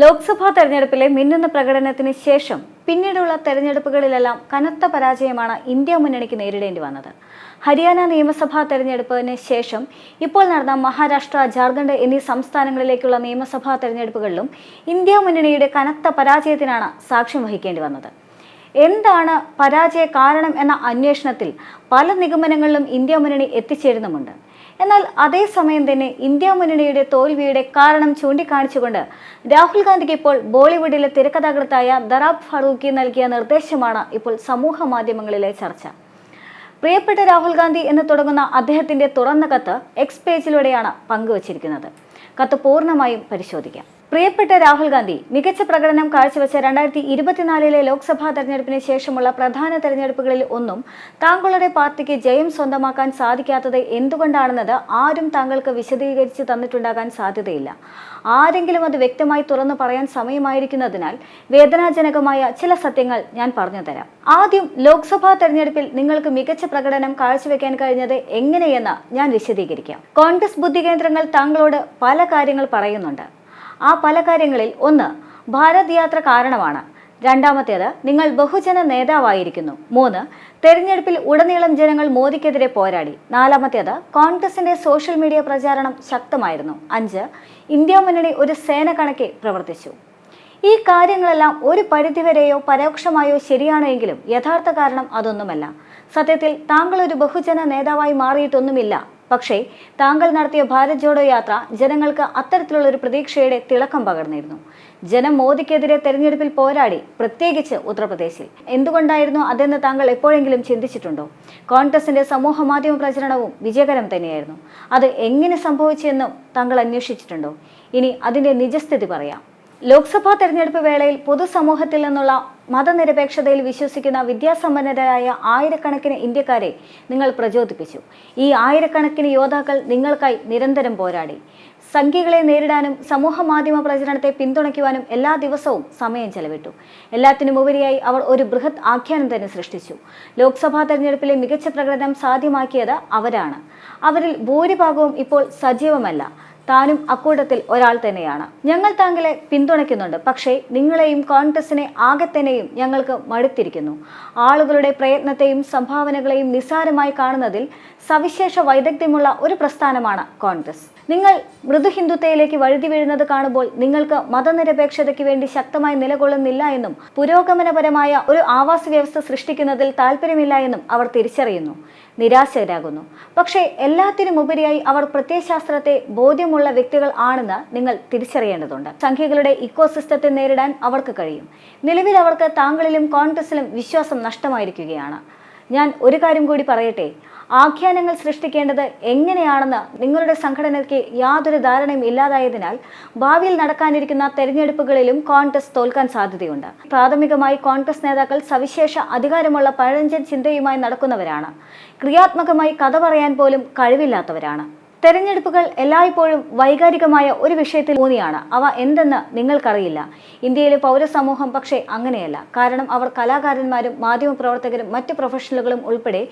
ലോക്സഭാ തെരഞ്ഞെടുപ്പിലെ മിന്നുന്ന പ്രകടനത്തിന് ശേഷം പിന്നീടുള്ള തെരഞ്ഞെടുപ്പുകളിലെല്ലാം കനത്ത പരാജയമാണ് ഇന്ത്യ മുന്നണിക്ക് നേരിടേണ്ടി വന്നത്. ഹരിയാന നിയമസഭാ തെരഞ്ഞെടുപ്പിന് ശേഷം ഇപ്പോൾ നടന്ന മഹാരാഷ്ട്ര ജാർഖണ്ഡ് എന്നീ സംസ്ഥാനങ്ങളിലേക്കുള്ള നിയമസഭാ തെരഞ്ഞെടുപ്പുകളിലും ഇന്ത്യ മുന്നണിയുടെ കനത്ത പരാജയത്തിനാണ് സാക്ഷ്യം വഹിക്കേണ്ടി വന്നത്. എന്താണ് പരാജയ കാരണം എന്ന അന്വേഷണത്തിൽ പല നിഗമനങ്ങളിലും ഇന്ത്യ മുന്നണി എത്തിച്ചേരുന്നുമുണ്ട്. എന്നാൽ അതേസമയം തന്നെ ഇന്ത്യ മുന്നണിയുടെ തോൽവിയുടെ കാരണം ചൂണ്ടിക്കാണിച്ചുകൊണ്ട് രാഹുൽ ഗാന്ധിക്ക് ഇപ്പോൾ ബോളിവുഡിലെ തിരക്കഥാകൃത്തായ ദറാബ് ഫറൂഖി നൽകിയ നിർദ്ദേശമാണ് ഇപ്പോൾ സമൂഹ മാധ്യമങ്ങളിലെ ചർച്ച. പ്രിയപ്പെട്ട രാഹുൽ ഗാന്ധി എന്ന് തുടങ്ങുന്ന അദ്ദേഹത്തിന്റെ തുറന്ന കത്ത് എക്സ് പേജിലൂടെയാണ് പങ്കുവച്ചിരിക്കുന്നത്. കത്ത് പൂർണമായും പരിശോധിക്കാം. പ്രിയപ്പെട്ട രാഹുൽ ഗാന്ധി മികച്ച പ്രകടനം കാഴ്ചവെച്ച രണ്ടായിരത്തി ഇരുപത്തിനാലിലെ ലോക്സഭാ തെരഞ്ഞെടുപ്പിന് ശേഷമുള്ള പ്രധാന തെരഞ്ഞെടുപ്പുകളിൽ ഒന്നും താങ്കളുടെ പാർട്ടിക്ക് ജയം സ്വന്തമാക്കാൻ സാധിക്കാത്തത് എന്തുകൊണ്ടാണെന്നത് ആരും താങ്കൾക്ക് വിശദീകരിച്ച് തന്നിട്ടുണ്ടാകാൻ സാധ്യതയില്ല. ആരെങ്കിലും അത് വ്യക്തമായി തുറന്നു പറയാൻ സമയമായിരിക്കുന്നതിനാൽ വേദനാജനകമായ ചില സത്യങ്ങൾ ഞാൻ പറഞ്ഞുതരാം ആദ്യം ലോക്സഭാ തെരഞ്ഞെടുപ്പിൽ നിങ്ങൾക്ക് മികച്ച പ്രകടനം കാഴ്ചവെക്കാൻ കഴിഞ്ഞത് എങ്ങനെയെന്ന് ഞാൻ വിശദീകരിക്കാം. കോൺഗ്രസ് ബുദ്ധികേന്ദ്രങ്ങൾ താങ്കളോട് പല കാര്യങ്ങൾ പറയുന്നുണ്ട്. ആ പല കാര്യങ്ങളിൽ ഒന്ന് ഭാരത് യാത്ര കാരണമാണ്. രണ്ടാമത്തേത് നിങ്ങൾ ബഹുജന നേതാവായിരിക്കുന്നു. മൂന്ന് തെരഞ്ഞെടുപ്പിൽ ഉടനീളം ജനങ്ങൾ മോദിക്കെതിരെ പോരാടി. നാലാമത്തേത് കോൺഗ്രസിന്റെ സോഷ്യൽ മീഡിയ പ്രചാരണം ശക്തമായിരുന്നു. അഞ്ച് ഇന്ത്യ മുന്നണി ഒരു സേന കണക്കെ പ്രവർത്തിച്ചു. ഈ കാര്യങ്ങളെല്ലാം ഒരു പരിധിവരെയോ പരോക്ഷമായോ ശരിയാണോ എങ്കിലും യഥാർത്ഥ കാരണം അതൊന്നുമല്ല. സത്യത്തിൽ താങ്കൾ ഒരു ബഹുജന നേതാവായി മാറിയിട്ടൊന്നുമില്ല. പക്ഷേ താങ്കൾ നടത്തിയ ഭാരത് ജോഡോ യാത്ര ജനങ്ങൾക്ക് അത്തരത്തിലുള്ള ഒരു പ്രതീക്ഷയുടെ തിളക്കം പകർന്നിരുന്നു. ജനം മോദിക്കെതിരെ തെരഞ്ഞെടുപ്പിൽ പോരാടി പ്രത്യേകിച്ച് ഉത്തർപ്രദേശിൽ. എന്തുകൊണ്ടായിരുന്നു അതെന്ന് താങ്കൾ എപ്പോഴെങ്കിലും ചിന്തിച്ചിട്ടുണ്ടോ? കോൺഗ്രസിന്റെ സമൂഹ മാധ്യമ പ്രചരണവും വിജയകരം തന്നെയായിരുന്നു. അത് എങ്ങനെ സംഭവിച്ചെന്നും താങ്കൾ അന്വേഷിച്ചിട്ടുണ്ടോ? ഇനി അതിന്റെ നിജസ്ഥിതി പറയാം. ലോക്സഭാ തെരഞ്ഞെടുപ്പ് വേളയിൽ പൊതുസമൂഹത്തിൽ നിന്നുള്ള മതനിരപേക്ഷതയിൽ വിശ്വസിക്കുന്ന വിദ്യാസമ്പന്നരായ ആയിരക്കണക്കിന് ഇന്ത്യക്കാരെ നിങ്ങൾ പ്രചോദിപ്പിച്ചു. ഈ ആയിരക്കണക്കിന് യോദ്ധാക്കൾ നിങ്ങൾക്കായി നിരന്തരം പോരാടി. സംഖ്യകളെ നേരിടാനും സമൂഹ മാധ്യമ പ്രചരണത്തെ പിന്തുണയ്ക്കുവാനും എല്ലാ ദിവസവും സമയം ചെലവിട്ടു. എല്ലാത്തിനുമുപരിയായി അവർ ഒരു ബൃഹത് ആഖ്യാനം തന്നെ സൃഷ്ടിച്ചു. ലോക്സഭാ തെരഞ്ഞെടുപ്പിലെ മികച്ച പ്രകടനം സാധ്യമാക്കിയത് അവരാണ്. അവരിൽ ഭൂരിഭാഗവും ഇപ്പോൾ സജീവമല്ല. താനും അക്കൂട്ടത്തിൽ ഒരാൾ തന്നെയാണ്. ഞങ്ങൾ താങ്കളെ പിന്തുണയ്ക്കുന്നുണ്ട്. പക്ഷേ നിങ്ങളെയും കോൺഗ്രസിനെ ആകെ തന്നെയും ഞങ്ങൾക്ക് മടുത്തിരിക്കുന്നു. ആളുകളുടെ പ്രയത്നത്തെയും സംഭാവനകളെയും നിസ്സാരമായി കാണുന്നതിൽ സവിശേഷ വൈദഗ്ധ്യമുള്ള ഒരു പ്രസ്ഥാനമാണ് കോൺഗ്രസ്. നിങ്ങൾ മൃദു ഹിന്ദുത്വയിലേക്ക് വഴുതി വീഴുന്നത് കാണുമ്പോൾ നിങ്ങൾക്ക് മതനിരപേക്ഷതയ്ക്ക് വേണ്ടി ശക്തമായി നിലകൊള്ളുന്നില്ല എന്നും പുരോഗമനപരമായ ഒരു ആവാസ വ്യവസ്ഥ സൃഷ്ടിക്കുന്നതിൽ താല്പര്യമില്ല എന്നും അവർ തിരിച്ചറിയുന്നു. നിരാശരാകുന്നു. പക്ഷേ എല്ലാത്തിനുമുപരിയായി അവർ പ്രത്യയശാസ്ത്രത്തെ ബോധ്യമുള്ള വ്യക്തികൾ ആണെന്ന് നിങ്ങൾ തിരിച്ചറിയേണ്ടതുണ്ട്. സംഖ്യകളുടെ ഇക്കോസിസ്റ്റത്തെ നേരിടാൻ അവർക്ക് കഴിയും. നിലവിൽ അവർക്ക് താങ്കളിലും കോൺഗ്രസിലും വിശ്വാസം നഷ്ടമായിരിക്കുകയാണ്. ഞാൻ ഒരു കാര്യം കൂടി പറയട്ടെ. ആഖ്യാനങ്ങൾ സൃഷ്ടിക്കേണ്ടത് എങ്ങനെയാണെന്ന് നിങ്ങളുടെ സംഘടനയ്ക്ക് യാതൊരു ധാരണയും ഇല്ലാതായതിനാൽ ഭാവിയിൽ നടക്കാനിരിക്കുന്ന തെരഞ്ഞെടുപ്പുകളിലും കോൺഗ്രസ് തോൽക്കാൻ സാധ്യതയുണ്ട്. പ്രാഥമികമായി കോൺഗ്രസ് നേതാക്കൾ സവിശേഷ അധികാരമുള്ള പഴഞ്ചൻ ചിന്തയുമായി നടക്കുന്നവരാണ്. ക്രിയാത്മകമായി കഥ പറയാൻ പോലും കഴിവില്ലാത്തവരാണ്. തെരഞ്ഞെടുപ്പുകൾ എല്ലായ്പ്പോഴും വൈകാരികമായ ഒരു വിഷയത്തിൽ ഊന്നിയാണ്. അവ എന്തെന്ന് നിങ്ങൾക്കറിയില്ല. ഇന്ത്യയിലെ പൗരസമൂഹം പക്ഷേ അങ്ങനെയല്ല. കാരണം അവർ കലാകാരന്മാരും മാധ്യമപ്രവർത്തകരും മറ്റ് പ്രൊഫഷണലുകളും ഉൾപ്പെടെ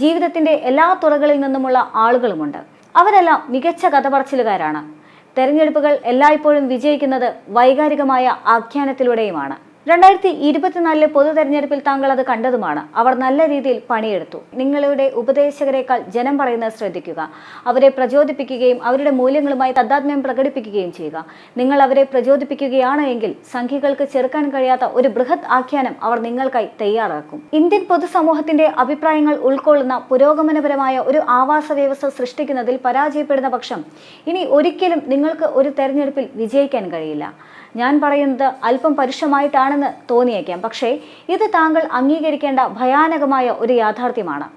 ജീവിതത്തിന്റെ എല്ലാ തുറകളിൽ നിന്നുമുള്ള ആളുകളുമുണ്ട്. അവരെല്ലാം മികച്ച കഥ പറച്ചിലുകാരാണ് തെരഞ്ഞെടുപ്പുകൾ എല്ലായ്പ്പോഴും വിജയിക്കുന്നത് വൈകാരികമായ ആഖ്യാനത്തിലൂടെയുമാണ്. രണ്ടായിരത്തി ഇരുപത്തിനാലിലെ പൊതു തെരഞ്ഞെടുപ്പിൽ താങ്കൾ അത് കണ്ടതുമാണ്. അവർ നല്ല രീതിയിൽ പണിയെടുത്തു. നിങ്ങളുടെ ഉപദേശകരെക്കാൾ ജനം പറയുന്നത് ശ്രദ്ധിക്കുക. അവരെ പ്രചോദിപ്പിക്കുകയും അവരുടെ മൂല്യങ്ങളുമായി തദ്ദാത്മ്യം പ്രകടിപ്പിക്കുകയും ചെയ്യുക. നിങ്ങൾ അവരെ പ്രചോദിപ്പിക്കുകയാണ് എങ്കിൽ സംഖ്യകൾക്ക് ചെറുക്കാൻ കഴിയാത്ത ഒരു ബൃഹത് ആഖ്യാനം അവർ നിങ്ങൾക്കായി തയ്യാറാക്കും. ഇന്ത്യൻ പൊതുസമൂഹത്തിന്റെ അഭിപ്രായങ്ങൾ ഉൾക്കൊള്ളുന്ന പുരോഗമനപരമായ ഒരു ആവാസ വ്യവസ്ഥ സൃഷ്ടിക്കുന്നതിൽ പരാജയപ്പെടുന്ന പക്ഷം ഇനി ഒരിക്കലും നിങ്ങൾക്ക് ഒരു തെരഞ്ഞെടുപ്പിൽ വിജയിക്കാൻ കഴിയില്ല. ഞാൻ പറയുന്നത് അല്പം പരുഷമായിട്ടാണെന്ന് തോന്നിയേക്കാം. പക്ഷേ ഇത് താങ്കൾ അംഗീകരിക്കേണ്ട ഭയാനകമായ ഒരു യാഥാർത്ഥ്യമാണ്.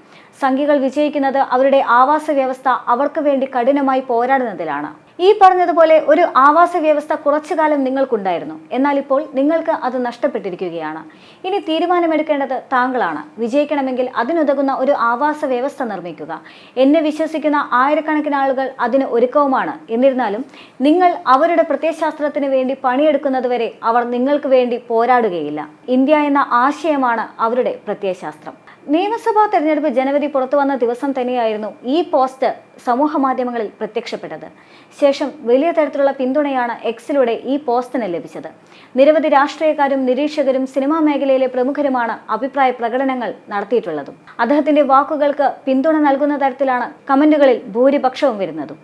സംഖ്യകൾ വിജയിക്കുന്നത് അവരുടെ ആവാസ വ്യവസ്ഥ അവർക്ക് വേണ്ടി കഠിനമായി പോരാടുന്നതിലാണ്. ഈ പറഞ്ഞതുപോലെ ഒരു ആവാസ വ്യവസ്ഥ കുറച്ചു കാലം നിങ്ങൾക്കുണ്ടായിരുന്നു. എന്നാൽ ഇപ്പോൾ നിങ്ങൾക്ക് അത് നഷ്ടപ്പെട്ടിരിക്കുകയാണ്. ഇനി തീരുമാനമെടുക്കേണ്ടത് താങ്കളാണ്. വിജയിക്കണമെങ്കിൽ അതിനുതകുന്ന ഒരു ആവാസ വ്യവസ്ഥ നിർമ്മിക്കുക. എന്നെ വിശ്വസിക്കുന്ന ആയിരക്കണക്കിന് ആളുകൾ അതിന് ഒരുക്കവുമാണ്. എന്നിരുന്നാലും നിങ്ങൾ അവരുടെ പ്രത്യയശാസ്ത്രത്തിന് വേണ്ടി പണിയെടുക്കുന്നതുവരെ അവർ നിങ്ങൾക്ക് വേണ്ടി പോരാടുകയില്ല. ഇന്ത്യ എന്ന ആശയമാണ് അവരുടെ പ്രത്യയശാസ്ത്രം. നിയമസഭാ തെരഞ്ഞെടുപ്പ് ജനുവരി പുറത്തു വന്ന ദിവസം തന്നെയായിരുന്നു ഈ പോസ്റ്റ് സമൂഹ മാധ്യമങ്ങളിൽ പ്രത്യക്ഷപ്പെട്ടത് ശേഷം വലിയ തരത്തിലുള്ള പിന്തുണയാണ് എക്സിലൂടെ ഈ പോസ്റ്റിന് ലഭിച്ചത്. നിരവധി രാഷ്ട്രീയക്കാരും നിരീക്ഷകരും സിനിമാ മേഖലയിലെ പ്രമുഖരുമാണ് അഭിപ്രായ പ്രകടനങ്ങൾ നടത്തിയിട്ടുള്ളതും. അദ്ദേഹത്തിന്റെ വാക്കുകൾക്ക് പിന്തുണ നൽകുന്ന തരത്തിലാണ് കമന്റുകളിൽ ഭൂരിപക്ഷവും വരുന്നതും.